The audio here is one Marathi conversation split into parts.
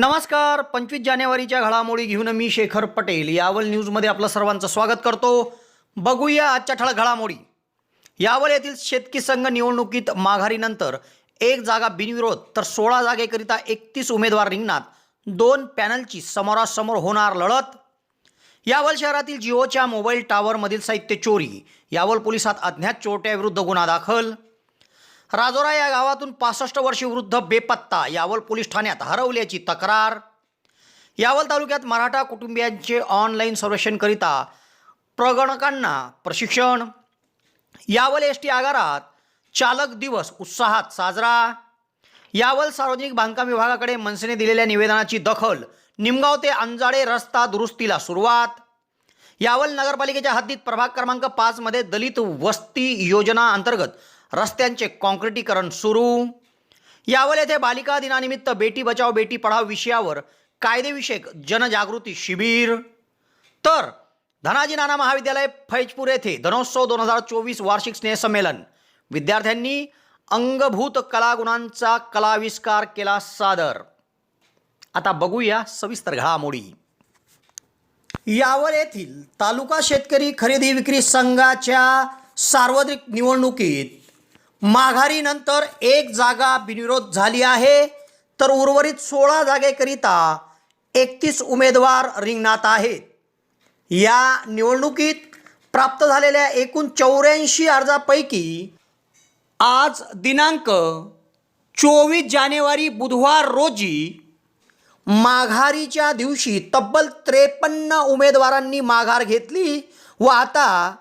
नमस्कार. पंचवीस जानेवारीच्या घडामोडी घेऊन मी शेखर पटेल. यावल न्यूजमध्ये आपलं सर्वांचं स्वागत करतो. बघूया आजच्या ठळक घडामोडी. यावल येथील शेतकी संघ निवडणुकीत माघारीनंतर एक जागा बिनविरोध तर सोळा जागेकरिता एकतीस उमेदवार रिंगणात. दोन पॅनलची समोरासमोर होणार लढत. यावल शहरातील जिओच्या मोबाईल टावरमधील साहित्य चोरी. यावल पोलिसात अज्ञात चोरट्याविरुद्ध गुन्हा दाखल. राजोरा या गावातून पासष्ट वर्षी वृद्ध बेपत्ता यावल पोलीस ठाण्यात हरवल्याची तक्रार. यावल तालुक्यात मराठा कुटुंबियांचे ऑनलाईन सर्वेक्षणकरिता प्रगणकांना प्रशिक्षण. यावल एस टी आगारात चालक दिवस उत्साहात साजरा. यावल सार्वजनिक बांधकाम विभागाकडे मनसेने दिलेल्या निवेदनाची दखल निमगाव ते अंजाडे रस्ता दुरुस्तीला सुरुवात. यावल नगरपालिकेच्या हद्दीत प्रभाग क्रमांक पाचमध्ये दलित वस्ती योजना अंतर्गत रस्त्यांचे काँक्रिटीकरण सुरू. यावल येथे बालिका दिनानिमित्त बेटी बचाव बेटी पढाव विषयावर कायदेविषयक जनजागृती शिबिर. तर धनाजी नाना महाविद्यालय फैजपूर येथे धनोत्सव दोन हजार चोवीस वार्षिक स्नेहसंमेलन. विद्यार्थ्यांनी अंगभूत कलागुणांचा कलाविष्कार केला सादर. आता बघूया सविस्तर घडामोडी. यावर येथील तालुका शेतकरी खरेदी विक्री संघाच्या सार्वत्रिक निवडणुकीत माघारीनंतर एक जागा बिनविरोध झाली आहे. तर उर्वरित सोळा जागेकरिता एकतीस उमेदवार रिंगणात आहेत. या निवडणुकीत प्राप्त झालेल्या एकूण चौऱ्याऐंशी अर्जापैकी आज दिनांक चोवीस जानेवारी बुधवार रोजी माघारीच्या दिवशी तब्बल त्रेपन्न उमेदवारांनी माघार घेतली व आता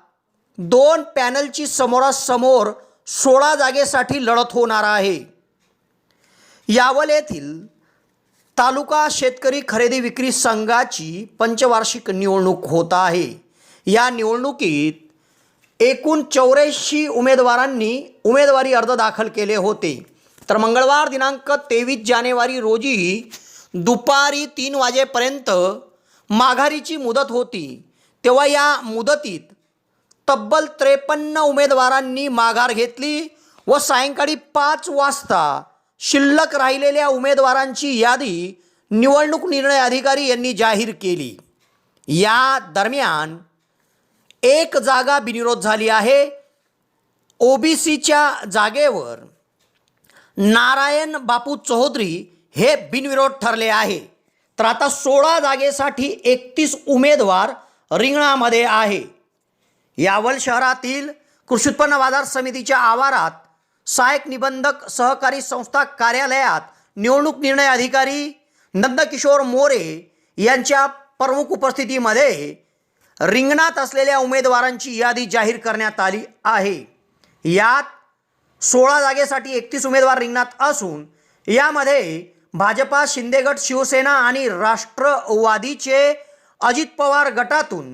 दोन पॅनलची समोरासमोर सोळा जागेसाठी लढत होणार आहे. यावल येथील तालुका शेतकरी खरेदी विक्री संघाची पंचवार्षिक निवडणूक होत आहे. या निवडणुकीत एकूण चौऱ्याऐंशी उमेदवारांनी उमेदवारी अर्ज दाखल केले होते. तर मंगळवार दिनांक तेवीस जानेवारी रोजी दुपारी तीन वाजेपर्यंत माघारीची मुदत होती. तेव्हा या मुदतीत तब्बल त्रेपन्न उमेदवारांनी माघार घेतली व सायंकाळी पाच वाजता शिल्लक राहिलेल्या उमेदवारांची यादी निवडणूक निर्णय अधिकारी यांनी जाहीर केली. या दरम्यान एक जागा बिनविरोध झाली आहे. ओबीसीच्या जागेवर नारायण बापू चौधरी हे बिनविरोध ठरले आहे. तर आता सोळा जागेसाठी एकतीस उमेदवार रिंगणामध्ये आहे. यावल शहरातील कृषी उत्पन्न बाजार समितीच्या आवारात सहाय्यक निबंधक सहकारी संस्था कार्यालयात निवडणूक निर्णय अधिकारी नंदकिशोर मोरे यांच्या प्रमुख उपस्थितीमध्ये रिंगणात असलेल्या उमेदवारांची यादी जाहीर करण्यात आली आहे. यात सोळा जागेसाठी एकतीस उमेदवार रिंगणात असून यामध्ये भाजपा शिंदेगट शिवसेना आणि राष्ट्रवादीचे अजित पवार गटातून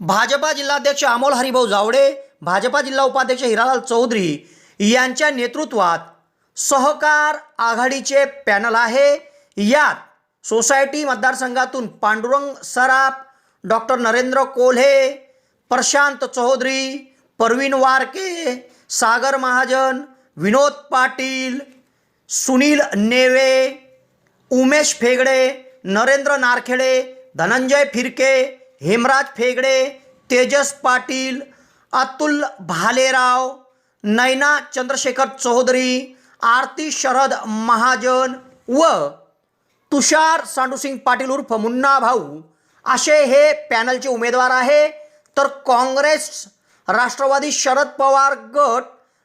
भाजपा जिल्हाध्यक्ष अमोल हरिभाऊ जावडे भाजपा जिल्हा उपाध्यक्ष हिरालाल चौधरी यांच्या नेतृत्वात सहकार आघाडीचे पॅनल आहे. यात सोसायटी मतदारसंघातून पांडुरंग सराफ डॉक्टर नरेंद्र कोल्हे प्रशांत चौधरी परवीन वारके सागर महाजन विनोद पाटील सुनील नेवे उमेश फेगडे नरेंद्र नारखेडे धनंजय फिरके हेमराज फेगडे तेजस पाटील अतुल भालेराव नैना चंद्रशेखर चौधरी आरती शरद महाजन व तुषार सांडूसिंग पाटील उर्फ मुन्ना भाऊ असे हे पॅनलचे उमेदवार आहे. तर काँग्रेस राष्ट्रवादी शरद पवार गट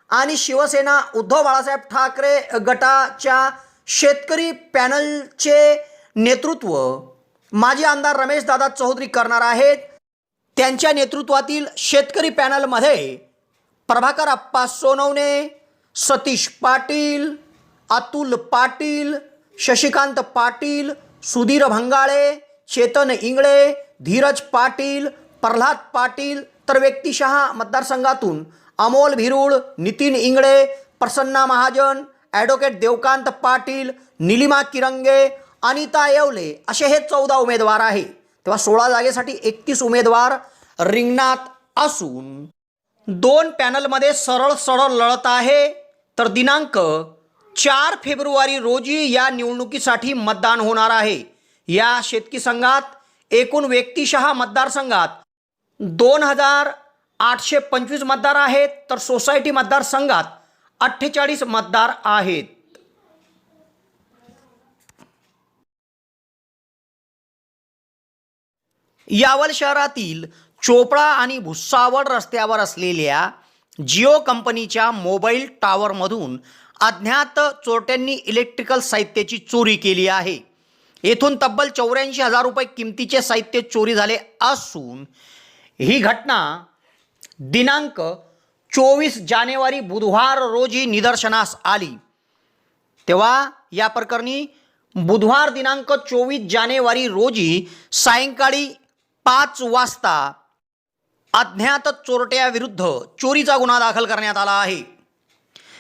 आणि शिवसेना उद्धव बाळासाहेब ठाकरे गटाच्या शेतकरी पॅनलचे नेतृत्व माजी आमदार रमेश दादा चौधरी करणार आहेत. त्यांच्या नेतृत्वातील शेतकरी पॅनलमध्ये प्रभाकर अप्पा सोनवणे सतीश पाटील अतुल पाटील शशिकांत पाटील सुधीर भंगाळे चेतन इंगळे धीरज पाटील प्रल्हाद पाटील तर व्यक्तिशः मतदारसंघातून अमोल भिरुळ नितीन इंगळे प्रसन्ना महाजन ॲडव्होकेट देवकांत पाटील निलिमा किरंगे अनिता येवले असे हे चौदा उमेदवार आहे. तेव्हा सोळा जागेसाठी एकतीस उमेदवार रिंगणात असून दोन पॅनलमध्ये सरळ सरळ लढत आहे. तर दिनांक चार फेब्रुवारी रोजी या निवडणुकीसाठी मतदान होणार आहे. या शेतकी संघात एकूण व्यक्तिशः मतदारसंघात दोन हजार आठशे पंचवीस मतदार आहेत. तर सोसायटी मतदारसंघात अठ्ठेचाळीस मतदार आहेत. यावल शहरातील चोपडा आणि भुसावळ रस्त्यावर असलेल्या जिओ कंपनीच्या मोबाईल टॉवरमधून अज्ञात चोरट्यांनी इलेक्ट्रिकल साहित्याची चोरी केली आहे. येथून तब्बल चौऱ्याऐंशी हजार रुपये किमतीचे साहित्य चोरी झाले असून ही घटना दिनांक चोवीस जानेवारी बुधवार रोजी निदर्शनास आली. तेव्हा या प्रकरणी बुधवार दिनांक चोवीस जानेवारी रोजी सायंकाळी पाच वाजता अज्ञात चोरट्याविरुद्ध चोरीचा गुन्हा दाखल करण्यात आला आहे.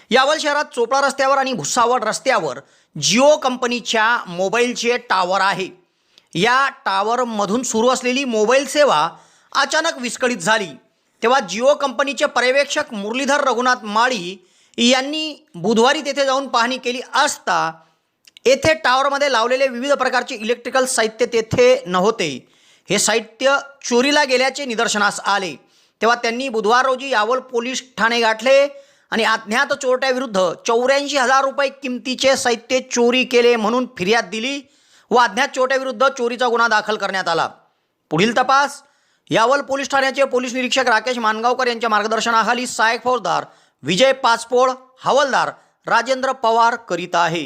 यावल शहरात चोपडा रस्त्यावर आणि भुसावळ रस्त्यावर जिओ कंपनीच्या मोबाईलचे टावर आहे. या टावरमधून सुरू असलेली मोबाईल सेवा अचानक विस्कळीत झाली. तेव्हा जिओ कंपनीचे पर्यवेक्षक मुरलीधर रघुनाथ माळी यांनी बुधवारी तेथे जाऊन पाहणी केली असता येथे टावरमध्ये लावलेले विविध प्रकारचे इलेक्ट्रिकल साहित्य तेथे नव्हते. हे साहित्य चोरीला गेल्याचे निदर्शनास आले. तेव्हा त्यांनी बुधवार रोजी यावल पोलीस ठाणे गाठले आणि अज्ञात चोरट्याविरुद्ध चौऱ्याऐंशी हजार रुपये किमतीचे साहित्य चोरी केले म्हणून फिर्याद दिली व अज्ञात चोरट्याविरुद्ध चोरीचा गुन्हा दाखल करण्यात आला. पुढील तपास. यावल पोलीस ठाण्याचे पोलीस निरीक्षक राकेश मानगावकर यांच्या मार्गदर्शनाखाली सहाय्यक फौजदार विजय पाचपोळ हवालदार राजेंद्र पवार करीत आहे.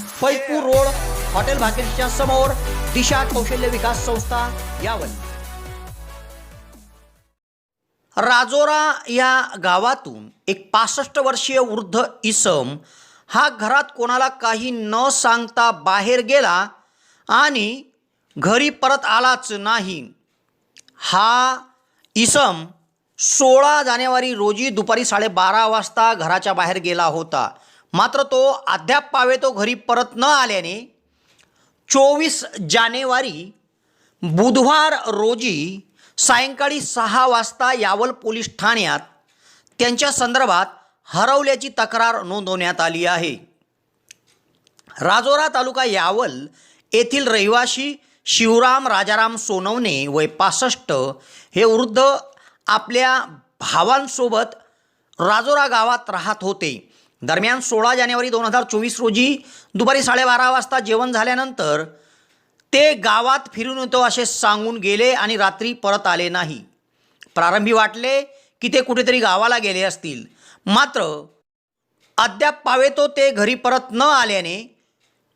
फैजपूर रोड हॉटेल भाग्यश्रीच्या समोर दिशा कौशल्य विकास संस्था यावर राजोरा या गावातून एक पासष्ट वर्षीय वृद्ध इसम हा घरात कोणाला काही न सांगता बाहेर गेला आणि घरी परत आलाच नाही. हा इसम सोळा जानेवारी रोजी दुपारी साडेबारा वाजता घराच्या बाहेर गेला होता. मात्र तो अद्याप पावे तो घरी परत न आल्याने चोवीस जानेवारी बुधवार रोजी सायंकाळी सहा वाजता यावल पोलीस ठाण्यात त्यांच्या संदर्भात हरवल्याची तक्रार नोंदवण्यात आली आहे. राजोरा तालुका यावल येथील रहिवाशी शिवराम राजाराम सोनवणे वय पासष्ट हे वृद्ध आपल्या भावांसोबत राजोरा गावात राहत होते. दरम्यान सोळा जानेवारी दोन हजार चोवीस रोजी दुपारी साडेबारा वाजता जेवण झाल्यानंतर ते गावात फिरून येतो असे सांगून गेले आणि रात्री परत आले नाही. प्रारंभी वाटले की ते कुठेतरी गावाला गेले असतील. मात्र अद्याप पावेतो ते घरी परत न आल्याने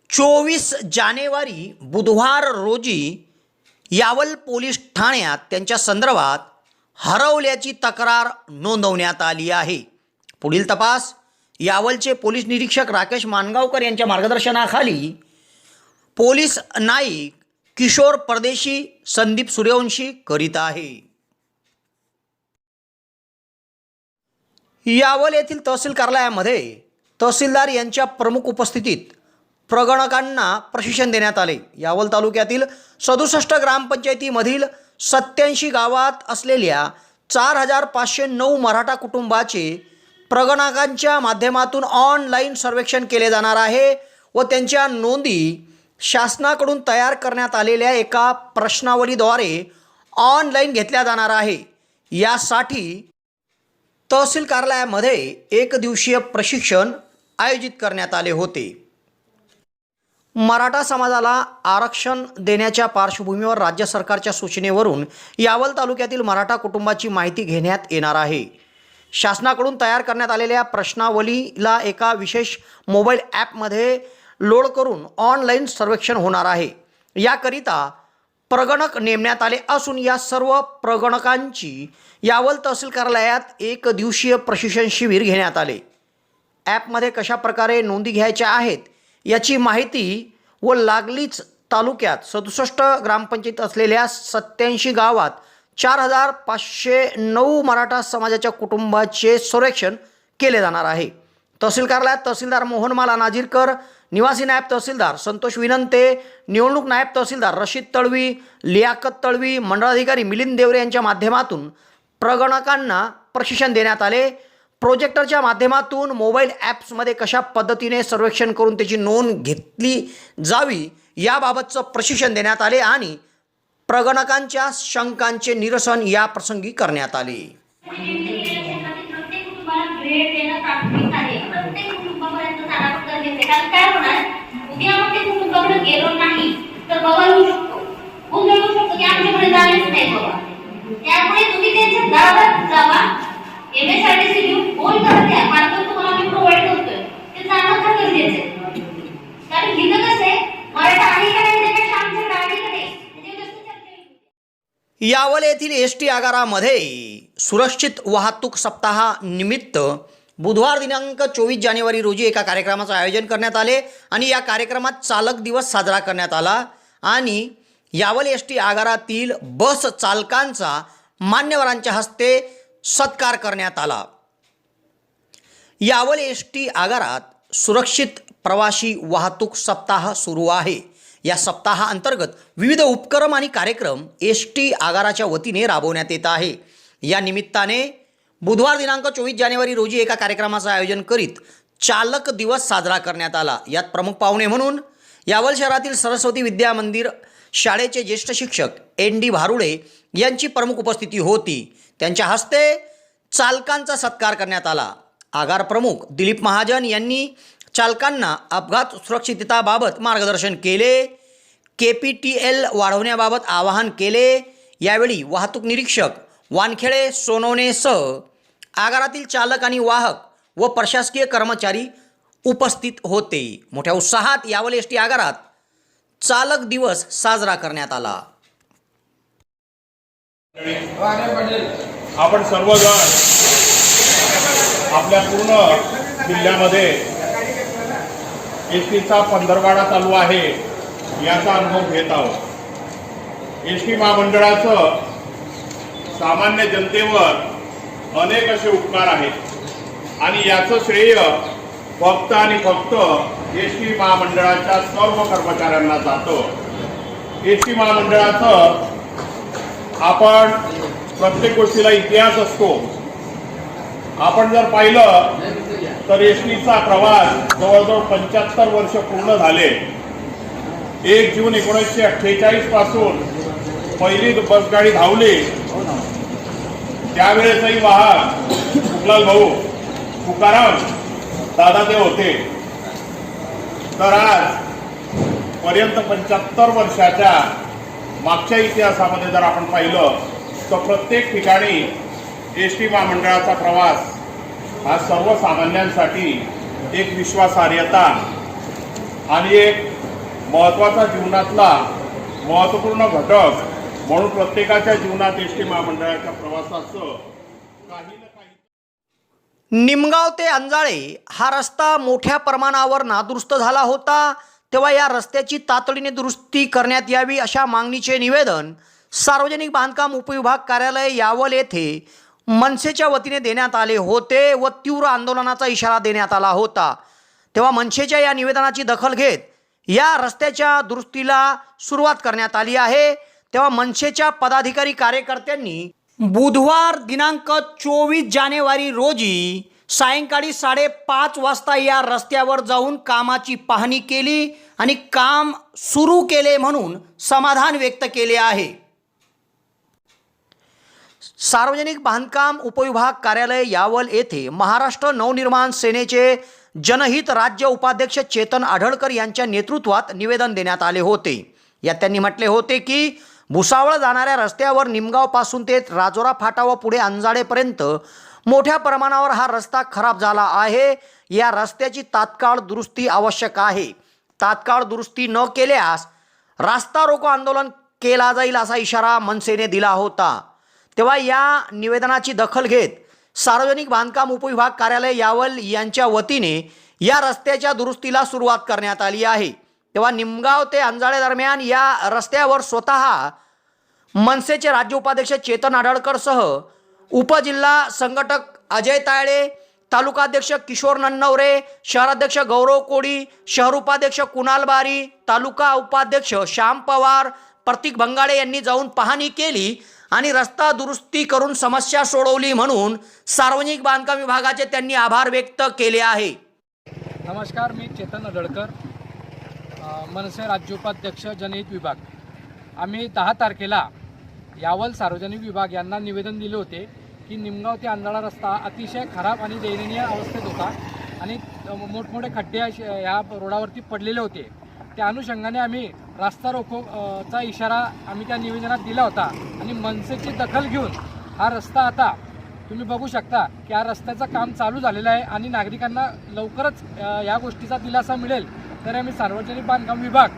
चोवीस जानेवारी बुधवार रोजी यावल पोलीस ठाण्यात त्यांच्या संदर्भात हरवल्याची तक्रार नोंदवण्यात आली आहे. पुढील तपास यावलचे पोलीस निरीक्षक राकेश मानगावकर यांच्या मार्गदर्शनाखाली पोलीस नाईक किशोर परदेशी संदीप सूर्यवंशी करीत आहे. यावल येथील तहसील कार्यालयामध्ये तहसीलदार यांच्या प्रमुख उपस्थितीत प्रगणकांना प्रशिक्षण देण्यात आले. यावल तालुक्यातील सदुसष्ट ग्रामपंचायतीमधील सत्याऐंशी गावात असलेल्या चार हजार पाचशे नऊ मराठा कुटुंबाचे प्रगणकांच्या माध्यमातून ऑनलाईन सर्वेक्षण केले जाणार आहे व त्यांच्या नोंदी शासनाकडून तयार करण्यात आलेल्या एका प्रश्नावलीद्वारे ऑनलाईन घेतल्या जाणार आहे. यासाठी तहसील कार्यालयामध्ये एक दिवसीय प्रशिक्षण आयोजित करण्यात आले होते. मराठा समाजाला आरक्षण देण्याच्या पार्श्वभूमीवर राज्य सरकारच्या सूचनेवरून यावल तालुक्यातील मराठा कुटुंबाची माहिती घेण्यात येणार आहे. शासनाकडून तयार करण्यात आलेल्या प्रश्नावलीला एका विशेष मोबाईल ॲपमध्ये लोड करून ऑनलाईन सर्वेक्षण होणार आहे. याकरिता प्रगणक नेमण्यात आले असून या सर्व प्रगणकांची यावल तहसील कार्यालयात एक दिवसीय प्रशिक्षण शिबिर घेण्यात आले. ॲपमध्ये कशा प्रकारे नोंदी घ्यायच्या आहेत याची माहिती व लागलीच तालुक्यात सदुसष्ट ग्रामपंचायत असलेल्या सत्याऐंशी गावात चार हजार पाचशे नऊ मराठा समाजाच्या कुटुंबाचे सर्वेक्षण केले जाणार आहे. तहसील कार्यालयात तहसीलदार मोहनमाला नाजीरकर निवासी नायब तहसीलदार संतोष विनंते निवडणूक नायब तहसीलदार रशीद तळवी लियाकत तळवी मंडळाधिकारी मिलिंद देवरे यांच्या माध्यमातून प्रगणकांना प्रशिक्षण देण्यात आले. प्रोजेक्टरच्या माध्यमातून मोबाईल ॲप्समध्ये कशा पद्धतीने सर्वेक्षण करून त्याची नोंद घेतली जावी याबाबतचं प्रशिक्षण देण्यात आले आणि प्रगणकांच्या शंकांचे निरसन या प्रसंगी करण्यात आले. कारण त्यामुळे तुम्ही त्यांच्या गावात जावा घेऊन फोन करत मार्फत तुम्हाला प्रोव्हाइड करतोय ते जाणं गरजेचं आहे कारण कसं आहे मराठा आहे का नाही त्यापेक्षा आमच्याकडे आहे का नाही त्याच्यावर जास्त चर्चा होईल. यावल येथील एस टी आगारामध्ये सुरक्षित वाहतूक सप्ताहानिमित्त बुधवार दिनांक चोवीस जानेवारी रोजी एका कार्यक्रमाचं आयोजन करण्यात आले आणि या कार्यक्रमात चालक दिवस साजरा करण्यात आला. आणि यावल एस टी आगारातील बस चालकांचा मान्यवरांच्या हस्ते सत्कार करण्यात आला. यावल एस टी आगारात सुरक्षित प्रवासी वाहतूक सप्ताह सुरू आहे. या सप्ताहाअंतर्गत विविध उपक्रम आणि कार्यक्रम एस टी आगाराच्या वतीने राबवण्यात येत आहे. या निमित्ताने बुधवार दिनांक चोवीस जानेवारी रोजी एका कार्यक्रमाचं आयोजन करीत चालक दिवस साजरा करण्यात आला. यात प्रमुख पाहुणे म्हणून यावल शहरातील सरस्वती विद्या मंदिर शाळेचे ज्येष्ठ शिक्षक एन डी भारुडे यांची प्रमुख उपस्थिती होती. त्यांच्या हस्ते चालकांचा सत्कार करण्यात आला. आगार प्रमुख दिलीप महाजन यांनी चालकांना अपघात सुरक्षितताबाबत मार्गदर्शन केले के पी टी एल वाढवण्याबाबत आवाहन केले. यावेळी वाहतूक निरीक्षक वानखेडे सोनवणेसह आगारातील चालक आणि वाहक व प्रशासकीय कर्मचारी उपस्थित होते. मोठ्या उत्साहात यावल एस टी आगारात चालक दिवस साजरा करण्यात आला. आपण सर्वजण आपल्या पूर्ण जिल्ह्यामध्ये एस टीचा पंधरवाडा चालू आहे याचा अनुभव घेत आहोत. एस टी महामंडळाचं सामान्य जनतेवर अनेक असे उपकार आहेत. आणि याचं श्रेय फक्त आणि फक्त एस टी महामंडळाच्या सर्व कर्मचाऱ्यांना जातं. एस टी महामंडळाचं आपण प्रत्येक गोष्टीला इतिहास असतो. आपण जर पाहिलं तर एसटीचा प्रवास जवळजवळ पंच्याहत्तर वर्ष पूर्ण झाले. एक जून एकोणीसशे अठ्ठेचाळीसपासून पहिली बसगाडी धावली. त्यावेळेसही वाहन सुखलाल भाऊ तुकाराम दादा ते होते. तर आज पर्यंत पंच्याहत्तर वर्षाच्या मागच्या इतिहासामध्ये जर आपण पाहिलं तर प्रत्येक ठिकाणी एस टी महामंडळाचा प्रवास हा सर्वसामान्यांसाठी एक विश्वासार्हता आणि एक महत्त्वाचा जीवनातला महत्त्वपूर्ण घटक म्हणून प्रत्येकाच्या जीवनात एस टी महामंडळाच्या प्रवासाचं काही ना काही निमगाव ते अंजाळे हा रस्ता मोठ्या प्रमाणावर नादुरुस्त झाला होता. तेव्हा या रस्त्याची तातडीने दुरुस्ती करण्यात यावी अशा मागणीचे निवेदन सार्वजनिक बांधकाम उपविभाग कार्यालय यावल येथे मनसेच्या वतीने देण्यात आले होते व तीव्र आंदोलनाचा इशारा देण्यात आला होता. तेव्हा मनसेच्या या निवेदनाची दखल घेत या रस्त्याच्या दुरुस्तीला सुरुवात करण्यात आली आहे. तेव्हा मनसेच्या पदाधिकारी कार्यकर्त्यांनी बुधवार दिनांक चोवीस जानेवारी रोजी सायंकाळी साडेपाच वाजता या रस्त्यावर जाऊन कामाची पाहणी केली आणि काम सुरू केले म्हणून समाधान व्यक्त केले आहे. सार्वजनिक बांधकाम उपविभाग कार्यालय यावल येथे महाराष्ट्र नवनिर्माण सेनेचे जनहित राज्य उपाध्यक्ष चेतन आढळकर यांच्या नेतृत्वात निवेदन देण्यात आले होते. यात त्यांनी म्हटले होते की भुसावळ जाणाऱ्या रस्त्यावर निमगावपासून ते राजोरा फाटा व पुढे अंजाडेपर्यंत मोठ्या प्रमाणावर हा रस्ता खराब झाला आहे. या रस्त्याची तात्काळ दुरुस्ती आवश्यक आहे. तात्काळ दुरुस्ती न केल्यास रास्ता रोको आंदोलन केला जाईल असा इशारा मनसेने दिला होता. तेव्हा या निवेदनाची दखल घेत सार्वजनिक बांधकाम उपविभाग कार्यालय यावल यांच्या वतीने या रस्त्याच्या दुरुस्तीला सुरुवात करण्यात आली आहे. तेव्हा निमगाव ते अंजाळे दरम्यान या रस्त्यावर स्वतः मनसेचे राज्य उपाध्यक्ष चेतन आढळकरसह उपजिल्हा संघटक अजय ताळे तालुकाध्यक्ष किशोर नन्नवरे शहराध्यक्ष गौरव कोडी शहर उपाध्यक्ष कुणाल बारी तालुका उपाध्यक्ष श्याम पवार प्रतीक भंगाळे यांनी जाऊन पाहणी केली. आणि रस्ता दुरुस्ती करून समस्या सोडवली म्हणून सार्वजनिक बांधकाम विभागाचे त्यांनी आभार व्यक्त केले आहे. नमस्कार मी चेतन अडळकर मनसे राज्योपाध्यक्ष जनहित विभाग. आम्ही दहा तारखेला यावल सार्वजनिक विभाग यांना निवेदन दिले होते की निमगाव ते आंधळा रस्ता अतिशय खराब आणि दयनीय अवस्थेत होता आणि मोठमोठे खड्डे असे या रोडावरती पडलेले होते. त्या अनुषंगाने आम्ही रास्ता रोको चा इशारा आम्ही त्या निवेदनात दिला होता. आणि मनसेची दखल घेऊन हा रस्ता आता तुम्ही बघू शकता की या रस्त्याचं काम चालू झालेलं आहे आणि नागरिकांना लवकरच या गोष्टीचा दिलासा मिळेल. तर आम्ही सार्वजनिक बांधकाम विभाग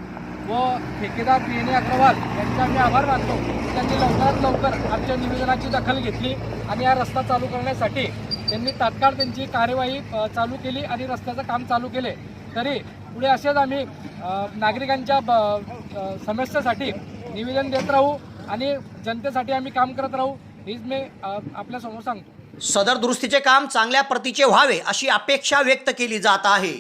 व ठेकेदार पी एन ए अग्रवाल यांचे आम्ही आभार मानतो. त्यांनी लवकरात लवकर आमच्या निवेदनाची दखल घेतली आणि हा रस्ता चालू करण्यासाठी त्यांनी तात्काळ त्यांची कार्यवाही चालू केली आणि रस्त्याचं काम चालू केले. तरी पुढे असेच आम्ही नागरिकांच्या ब समस्येसाठी निवेदन देत राहू आणि जनतेसाठी आम्ही काम करत राहू हीच मी आपल्या आपल्यासमोर सांगतो. सदर दुरुस्तीचे काम चांगल्या प्रतीचे व्हावे अशी अपेक्षा व्यक्त केली जात आहे.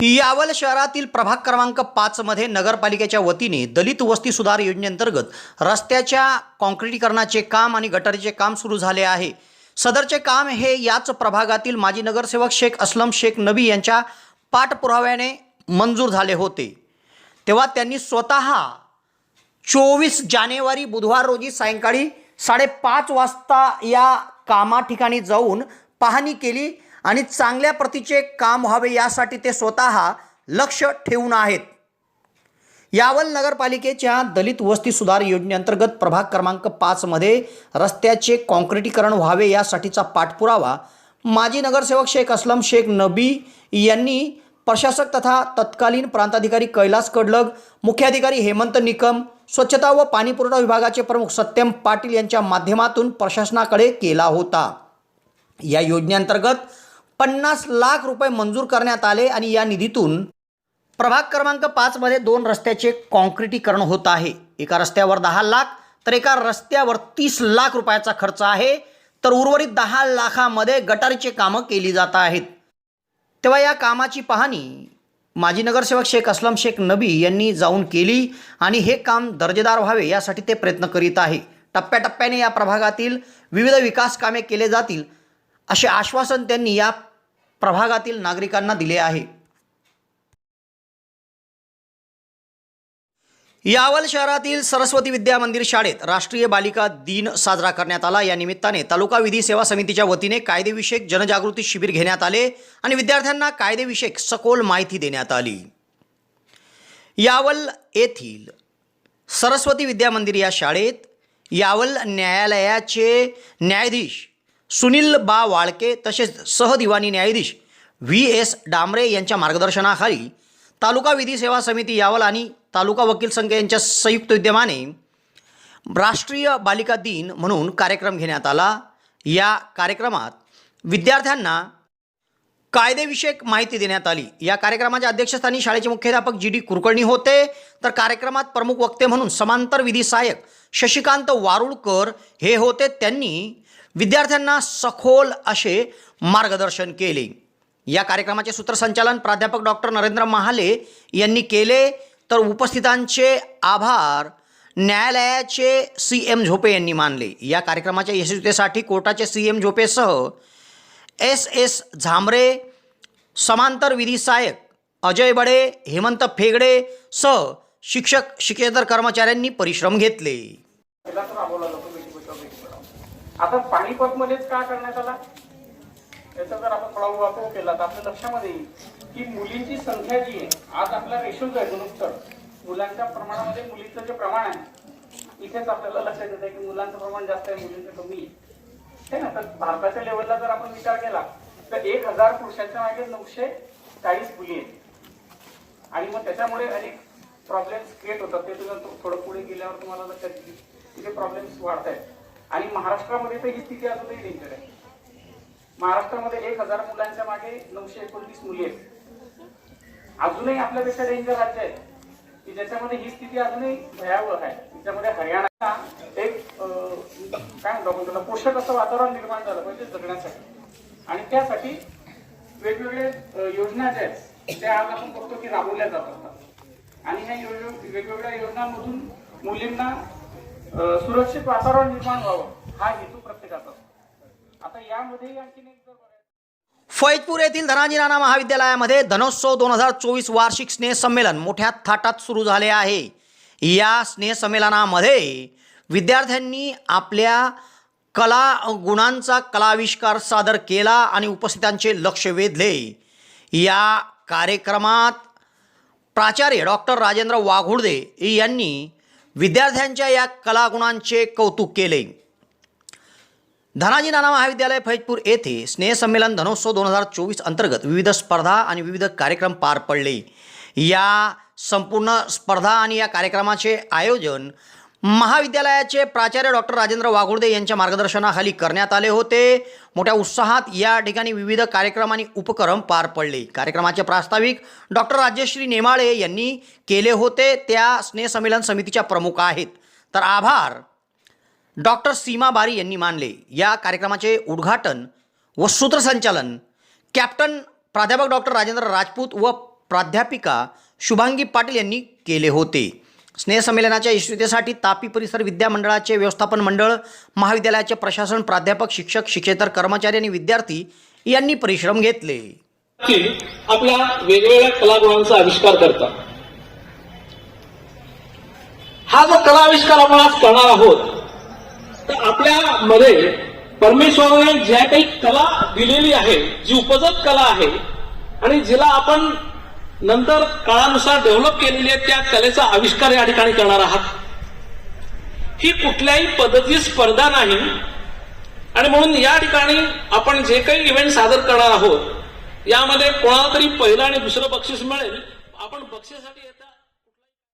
यावल शहरातील प्रभाग क्रमांक पाचमध्ये नगरपालिकेच्या वतीने दलित वस्ती सुधार योजनेअंतर्गत रस्त्याच्या कॉन्क्रिटीकरणाचे काम आणि गटारीचे काम सुरू झाले आहे. सदरचे काम हे याच प्रभागातील माजी नगरसेवक शेख असलम शेख नबी यांच्या पाठपुराव्याने मंजूर झाले होते. तेव्हा त्यांनी स्वतः चोवीस जानेवारी बुधवार रोजी सायंकाळी साडेपाच वाजता या कामा ठिकाणी जाऊन पाहणी केली आणि चांगल्या प्रतीचे काम व्हावे यासाठी ते स्वतः लक्ष ठेवून आहेत. यावल नगरपालिकेच्या दलित वस्ती सुधार योजनेअंतर्गत प्रभाग क्रमांक पाचमध्ये रस्त्याचे कॉन्क्रिटीकरण व्हावे यासाठीचा पाठपुरावा माजी नगरसेवक शेख असलम शेख नबी यांनी प्रशासक तथा तत्कालीन प्रांताधिकारी कैलास कडलग मुख्याधिकारी हेमंत निकम स्वच्छता व पाणीपुरवठा विभागाचे प्रमुख सत्यम पाटील यांच्या माध्यमातून प्रशासनाकडे केला होता. या योजनेअंतर्गत पन्नास लाख रुपये मंजूर करण्यात आले आणि या निधीतून प्रभाग क्रमांक पाचमध्ये दोन रस्त्याचे कॉन्क्रिटीकरण होत आहे. एका रस्त्यावर दहा लाख तर एका रस्त्यावर तीस लाख रुपयाचा खर्च आहे. तर उर्वरित दहा लाखामध्ये गटारीचे कामं केली जात आहेत. तेव्हा या कामाची पाहणी माजी नगरसेवक शेख असलम शेख नबी यांनी जाऊन केली आणि हे काम दर्जेदार व्हावे यासाठी ते प्रयत्न करीत आहे. टप्प्याटप्प्याने या प्रभागातील विविध विकास कामे केले जातील असे आश्वासन त्यांनी या प्रभागातील नागरिकांना दिले आहे. यावल शहरातील सरस्वती विद्या मंदिर शाळेत राष्ट्रीय बालिका दिन साजरा करण्यात आला. या निमित्ताने तालुका विधी सेवा समितीच्या वतीने कायदेविषयक जनजागृती शिबिर घेण्यात आले आणि विद्यार्थ्यांना कायदेविषयक सखोल माहिती देण्यात आली. यावल येथील सरस्वती विद्या मंदिर या शाळेत यावल न्यायालयाचे न्यायाधीश सुनील बा वाळके तसेच सहदिवानी न्यायाधीश व्ही एस डांबरे यांच्या मार्गदर्शनाखाली तालुका विधी सेवा समिती यावल आणि तालुका वकील संघ यांच्या संयुक्त विद्यमाने राष्ट्रीय बालिका दिन म्हणून कार्यक्रम घेण्यात आला. या कार्यक्रमात विद्यार्थ्यांना कायदेविषयक माहिती देण्यात आली. या कार्यक्रमाच्या अध्यक्षस्थानी शाळेचे मुख्याध्यापक जी डी कुलकर्णी होते. तर कार्यक्रमात प्रमुख वक्ते म्हणून समांतर विधी सहाय्यक शशिकांत वारुळकर हे होते. त्यांनी विद्यार्थ्यांना सखोल असे मार्गदर्शन केले. या कार्यक्रमाचे सूत्रसंचालन प्राध्यापक डॉक्टर नरेंद्र महाले यांनी केले. तर उपस्थितांचे आभार न्यायालयाचे सी एम झोपे यांनी मानले. या कार्यक्रमाच्या यशस्वीतेसाठी कोर्टाचे सी एम झोपेसह एस एस झांबरे समांतर विधी सहाय्यक अजय बडे हेमंत फेगडे सह शिक्षक शिक्षेतर कर्मचाऱ्यांनी परिश्रम घेतले. आता पाणीपतमध्येच का करण्यात आला? याचा जर आपण थोडा वापर केला तर आपल्या लक्षामध्ये येईल की मुलींची संख्या जी आहे आज आपला रेशो आहे गुणोत्तर. मुलांच्या प्रमाणामध्ये मुलींचं जे प्रमाण आहे इथेच आपल्याला लक्षात येतं की मुलांचं प्रमाण जास्त आहे मुलींचं कमी आहे. ना? तर भारताच्या लेवलला जर आपण विचार केला तर एक हजार पुरुषांच्या मागे नऊशे चाळीस मुली आहेत. आणि मग त्याच्यामुळे अनेक प्रॉब्लेम्स क्रिएट होतात. ते तुम्ही थोडं पुढे गेल्यावर तुम्हाला लक्षात येईल तिथे प्रॉब्लेम्स वाढत आहेत आणि महाराष्ट्रामध्ये तर ही स्थिती अजूनही डेंजर आहे. महाराष्ट्रामध्ये एक हजार मुलांच्या मागे नऊशे एकोणतीस मुली आहेत. अजूनही आपल्यापेक्षा डेंजर राज्य आहे की ज्याच्यामध्ये ही स्थिती अजूनही भयावह आहे. त्याच्यामध्ये हरियाणा एक काय म्हणतो आपण त्याला पोषक असं वातावरण निर्माण झालं पाहिजे जगण्यासाठी. आणि त्यासाठी वेगवेगळे योजना ज्या आहेत त्या आज आपण बघतो की राबवल्या जात असतात. आणि ह्या वेगवेगळ्या योजनांमधून मुलींना सुरक्षित वातावरण निर्माण व्हावं हा हेतू प्रत्येक यामध्ये आणखीन एक जर फैजपूर येथील धनाजी नाना महाविद्यालयामध्ये धनोत्सव दोन हजार चोवीस वार्षिक स्नेहसंमेलन मोठ्या थाटात सुरू झाले आहे. या स्नेहसंमेलनामध्ये विद्यार्थ्यांनी आपल्या कला गुणांचा कलाविष्कार सादर केला आणि उपस्थितांचे लक्ष वेधले. या कार्यक्रमात प्राचार्य डॉक्टर राजेंद्र वाघुडदे यांनी विद्यार्थ्यांच्या या कलागुणांचे कौतुक केले. धनाजी नाना महाविद्यालय फैजपूर येथे स्नेहसंमेलन धनोत्सव दोन हजार चोवीस अंतर्गत विविध स्पर्धा आणि विविध कार्यक्रम पार पडले. या संपूर्ण स्पर्धा आणि या कार्यक्रमाचे आयोजन महाविद्यालयाचे प्राचार्य डॉक्टर राजेंद्र वाघुडदे यांच्या मार्गदर्शनाखाली करण्यात आले होते. मोठ्या उत्साहात या ठिकाणी विविध कार्यक्रम आणि उपक्रम पार पडले. कार्यक्रमाचे प्रास्ताविक डॉक्टर राजेश्री नेमाळे यांनी केले होते. त्या स्नेहसंमेलन समितीच्या प्रमुख आहेत. तर आभार. डॉक्टर सीमा बारी यांनी मानले. या कार्यक्रमाचे उद्घाटन व सूत्रसंचालन कॅप्टन प्राध्यापक डॉक्टर राजेंद्र राजपूत व प्राध्यापिका शुभांगी पाटील यांनी केले होते. स्नेहसंमेलनाच्या यशस्वीतेसाठी तापी परिसर विद्यामंडळाचे व्यवस्थापन मंडळ महाविद्यालयाचे प्रशासन प्राध्यापक शिक्षक शिक्षेतर कर्मचारी आणि विद्यार्थी यांनी परिश्रम घेतले. आपल्या वेगवेगळ्या कलागुणांचा आविष्कार करतात. हा जो कला आविष्कार आपण आज करणार आहोत तर आपल्यामध्ये परमेश्वराने ज्या काही कला दिलेली आहे जी उपजत कला आहे आणि जिला आपण नंतर काळानुसार डेव्हलप केलेली आहे त्या कलेचा आविष्कार या ठिकाणी करणार आहात. ही कुठल्याही पद्धतीची स्पर्धा नाही. आणि म्हणून या ठिकाणी आपण जे काही इव्हेंट सादर करणार आहोत यामध्ये कोणाला तरी पहिलं आणि दुसरं बक्षीस मिळेल. आपण बक्षीसाठी येतात